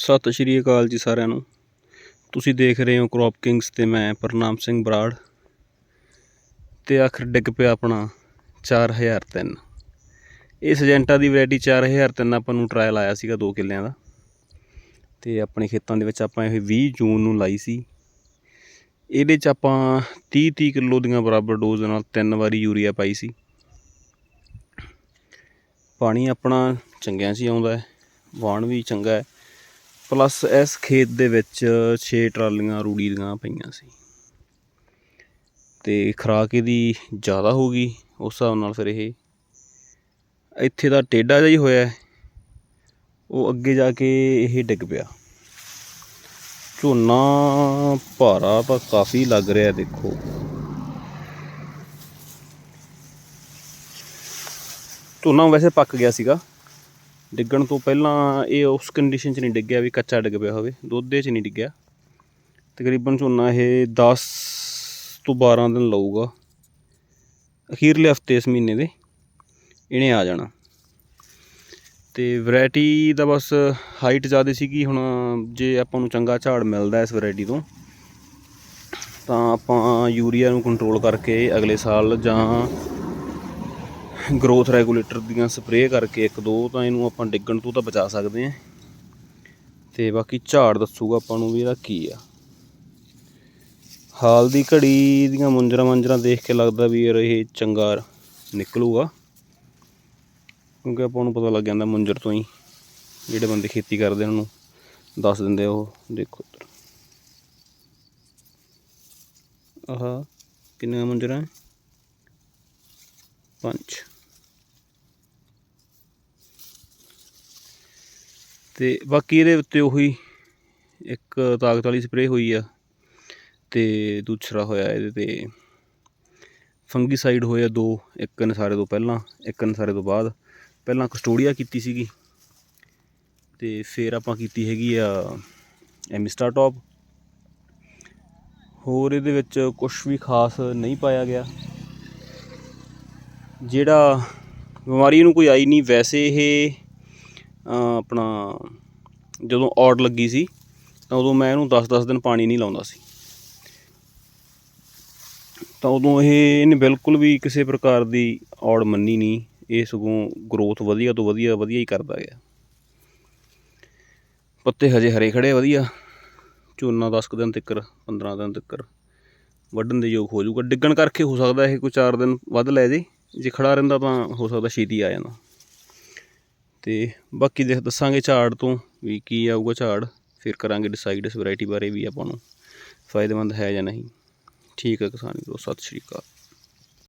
ਸਤਿ ਸ਼੍ਰੀ ਅਕਾਲ ਜੀ ਸਾਰਿਆਂ ਨੂੰ। ਤੁਸੀਂ ਦੇਖ ਰਹੇ ਹੋ ਕ੍ਰੌਪ ਕਿੰਗਸ ਤੇ ਮੈਂ ਪ੍ਰਨਾਮ ਸਿੰਘ ਬਰਾੜ। ਤੇ ਆਖਰ ਡਿੱਗ ਪਿਆ ਆਪਣਾ 4003 ਇਹ ਸਜੈਂਟਾ ਦੀ ਵੈਰਾਈਟੀ 4003 ਆਪਾਂ ਨੂੰ ਟਰਾਇਲ ਆਇਆ ਸੀਗਾ 2 ਕਿੱਲਿਆਂ ਦਾ। ਤੇ ਆਪਣੇ ਖੇਤਾਂ ਦੇ ਵਿੱਚ ਆਪਾਂ ਇਹ 20 ਜੂਨ ਨੂੰ ਲਾਈ ਸੀ। ਇਹਦੇ ਚ ਆਪਾਂ 30 30 ਕਿਲੋ ਦੀਆਂ ਬਰਾਬਰ ਡੋਜ਼ ਨਾਲ ਤਿੰਨ ਵਾਰੀ ਯੂਰੀਆ ਪਾਈ ਸੀ। ਪਾਣੀ ਆਪਣਾ ਚੰਗਿਆਂ 'ਚ ਹੀ ਆਉਂਦਾ ਹੈ, ਵਾਣ ਵੀ ਚੰਗਾ ਹੈ। ਪਲੱਸ ਇਸ ਖੇਤ ਦੇ ਵਿੱਚ 6 ਟਰਾਲੀਆਂ ਰੂੜੀ ਦੀਆਂ ਪਈਆਂ ਸੀ। ਤੇ ਖਰਾਕ ਇਹਦੀ ਜ਼ਿਆਦਾ ਹੋ ਗਈ, ਉਸ ਹਿਸਾਬ ਨਾਲ ਫਿਰ ਇਹ ਇੱਥੇ ਦਾ ਟੇਢਾ ਜਿਹਾ ਹੀ ਹੋਇਆ। ਉਹ ਅੱਗੇ ਜਾ ਕੇ ਇਹ ਡਿੱਗ ਪਿਆ। ਝੋਨਾ ਭਾਰਾ ਤਾਂ ਕਾਫੀ ਲੱਗ ਰਿਹਾ ਦੇਖੋ। ਝੋਨਾ ਵੈਸੇ ਪੱਕ ਗਿਆ ਸੀਗਾ। ਡਿੱਗਣ ਤੋਂ ਪਹਿਲਾਂ ਇਹ ਉਸ ਕੰਡੀਸ਼ਨ 'ਚ ਨਹੀਂ ਡਿੱਗਿਆ ਵੀ ਕੱਚਾ ਡਿੱਗ ਪਿਆ ਹੋਵੇ, ਦੁੱਧੇ 'ਚ ਨਹੀਂ ਡਿੱਗਿਆ। ਤਕਰੀਬਨ ਝੋਨਾ ਇਹ 10 ਤੋਂ 12 ਦਿਨ ਲਊਗਾ। ਅਖੀਰਲੇ ਹਫ਼ਤੇ ਇਸ ਮਹੀਨੇ ਦੇ ਇਹਨੇ ਆ ਜਾਣਾ। ਤੇ ਵੈਰਾਈਟੀ ਦਾ ਬਸ ਹਾਈਟ ਜ਼ਿਆਦਾ ਸੀਗੀ, ਹੁਣ ਜੇ ਆਪਾਂ ਨੂੰ ਚੰਗਾ ਝਾੜ ਮਿਲਦਾ ਇਸ ਵੈਰਾਈਟੀ ਤੋਂ, ਤਾਂ ਆਪਾਂ ਯੂਰੀਆ ਨੂੰ ਕੰਟਰੋਲ ਕਰਕੇ ਅਗਲੇ ਸਾਲ ਜਾਂ ਗਰੋਥ ਰੈਗੂਲੇਟਰ ਦੀਆਂ ਸਪਰੇਅ ਕਰਕੇ ਇੱਕ ਦੋ ਤਾਂ ਇਹਨੂੰ ਆਪਾਂ ਡਿੱਗਣ ਤੋਂ ਤਾਂ ਬਚਾ ਸਕਦੇ ਹਾਂ। ਤੇ ਬਾਕੀ ਝਾੜ ਦੱਸੂਗਾ ਆਪਾਂ ਨੂੰ ਵੀ ਇਹਦਾ ਕੀ ਆ। ਹਾਲ ਦੀ ਘੜੀ ਦੀਆਂ ਮੁੰਜਰਾ ਮੰਜਰਾ ਦੇਖ ਕੇ ਲੱਗਦਾ ਵੀ ਯਾਰ ਇਹ ਚੰਗਾ ਨਿਕਲੂਗਾ। ਕਿਉਂਕਿ ਆਪਾਂ ਨੂੰ ਪਤਾ ਲੱਗ ਜਾਂਦਾ ਮੁੰਜਰ ਤੋਂ ਹੀ, ਜਿਹੜੇ ਬੰਦੇ ਖੇਤੀ ਕਰਦੇ ਉਹਨਾਂ ਨੂੰ ਦੱਸ ਦਿੰਦੇ ਉਹ। ਦੇਖੋ ਇੱਧਰ। ਆਹ, ਕਿੰਨੀਆਂ ਮੁੰਜਰਾਂ? ਪੰਜ ਤੇ ਬਾਕੀ ਇਹਦੇ ਉੱਤੇ ਉਹੀ ਇੱਕ ਤਾਕਤ ਵਾਲੀ ਸਪਰੇਅ ਹੋਈ ਆ ਤੇ ਦੂਸਰਾ ਹੋਇਆ ਇਹਦੇ ਤੇ ਫੰਗੀਸਾਈਡ ਹੋਇਆ ਦੋ, ਇੱਕ ਨਸਾਰੇ ਤੋਂ ਪਹਿਲਾਂ, ਇੱਕ ਨਸਾਰੇ ਤੋਂ ਬਾਅਦ। ਪਹਿਲਾਂ ਕਸਟੋਡੀਆ ਕੀਤੀ ਸੀਗੀ ਤੇ ਫਿਰ ਆਪਾਂ ਕੀਤੀ ਹੈਗੀ ਆ ਐਮਿਸਟਾ ਟੌਪ ਹੋਰ ਇਹਦੇ ਵਿੱਚ ਕੁਝ ਵੀ ਖਾਸ ਨਹੀਂ ਪਾਇਆ ਗਿਆ। ਜਿਹੜਾ ਬਿਮਾਰੀ ਨੂੰ ਕੋਈ ਆਈ ਨਹੀਂ, ਵੈਸੇ ਇਹ ਆਪਣਾ ਜਦੋਂ ਔੜ ਲੱਗੀ ਸੀ, ਤਾਂ ਉਦੋਂ ਮੈਂ ਇਹਨੂੰ 10-10 ਦਿਨ ਪਾਣੀ ਨਹੀਂ ਲਾਉਂਦਾ ਸੀ। ਤਾਂ ਉਦੋਂ ਇਹ, ਇਹਨੇ ਬਿਲਕੁਲ ਵੀ ਕਿਸੇ ਪ੍ਰਕਾਰ ਦੀ ਔੜ ਮੰਨੀ ਨਹੀਂ। ਇਹ ਸਗੋਂ ਗਰੋਥ ਵਧੀਆ ਤੋਂ ਵਧੀਆ ਵਧੀਆ ਹੀ ਕਰਦਾ ਗਿਆ। ਪੱਤੇ ਹਜੇ ਹਰੇ ਖੜੇ ਵਧੀਆ। ਝੋਨਾ 10 ਕੁ ਦਿਨ ਤੱਕ 15 ਦਿਨ ਤੱਕ ਵੱਢਣ ਦੇ ਯੋਗ ਹੋ ਜਾਊਗਾ। ਡਿੱਗਣ ਕਰਕੇ ਹੋ ਸਕਦਾ ਇਹ ਕੋਈ 4 ਦਿਨ ਵੱਧ ਲੈ ਜੇ। ਜੇ ਖੜਾ ਰਹਿੰਦਾ ਤਾਂ ਹੋ ਸਕਦਾ ਛੇਤੀ ਆ ਜਾਂਦਾ ਤੇ ਬਾਕੀ ਦੇਖ ਦੱਸਾਂਗੇ ਝਾੜ ਤੋਂ ਵੀ ਕੀ ਆਊਗਾ ਝਾੜ, ਫਿਰ ਕਰਾਂਗੇ ਡਿਸਾਈਡ ਇਸ ਵੈਰਾਈਟੀ ਬਾਰੇ ਵੀ ਆਪਾਂ ਨੂੰ, ਫਾਇਦੇਮੰਦ ਹੈ ਜਾਂ ਨਹੀਂ। ਠੀਕ ਹੈ ਕਿਸਾਨ ਵੀਰੋ, ਸਤਿ ਸ਼੍ਰੀ ਅਕਾਲ।